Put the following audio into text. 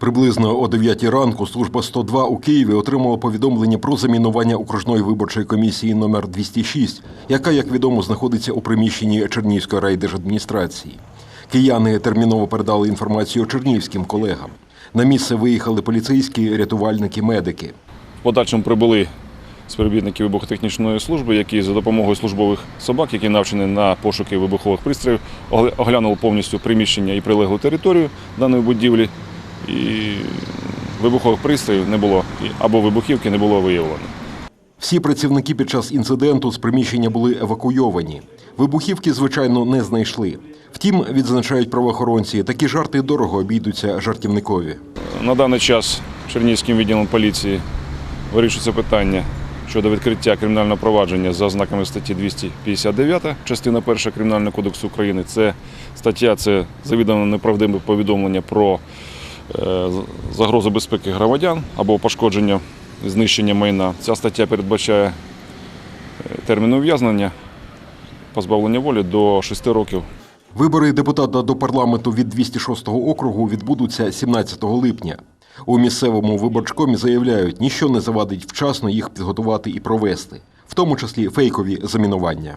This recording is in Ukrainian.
Приблизно о 9 ранку служба 102 у Києві отримала повідомлення про замінування окружної виборчої комісії номер 206, яка, як відомо, знаходиться у приміщенні Чернігівської райдержадміністрації. Кияни терміново передали інформацію чернігівським колегам. На місце виїхали поліцейські, рятувальники, медики. В подальшому прибули співробітники вибухотехнічної служби, які за допомогою службових собак, які навчені на пошуки вибухових пристроїв, огля- оглянули повністю приміщення і прилеглу територію даної будівлі. І вибухових пристроїв не було або вибухівки не було виявлено. Всі працівники під час інциденту з приміщення були евакуйовані. Вибухівки, звичайно, не знайшли. Втім, відзначають правоохоронці, такі жарти дорого обійдуться жартівникові. На даний час Чернігівським відділом поліції вирішується питання щодо відкриття кримінального провадження за ознаками статті 259, частина 1 Кримінального кодексу України. Це стаття це завідомо неправдиве повідомлення про загрозу безпеки громадян або пошкодження, знищення майна. Ця стаття передбачає е, термін ув'язнення, позбавлення волі до 6 років Вибори депутата до парламенту від 206-го округу відбудуться 17 липня. У місцевому виборчкомі заявляють, ніщо не завадить вчасно їх підготувати і провести, в тому числі фейкові замінування.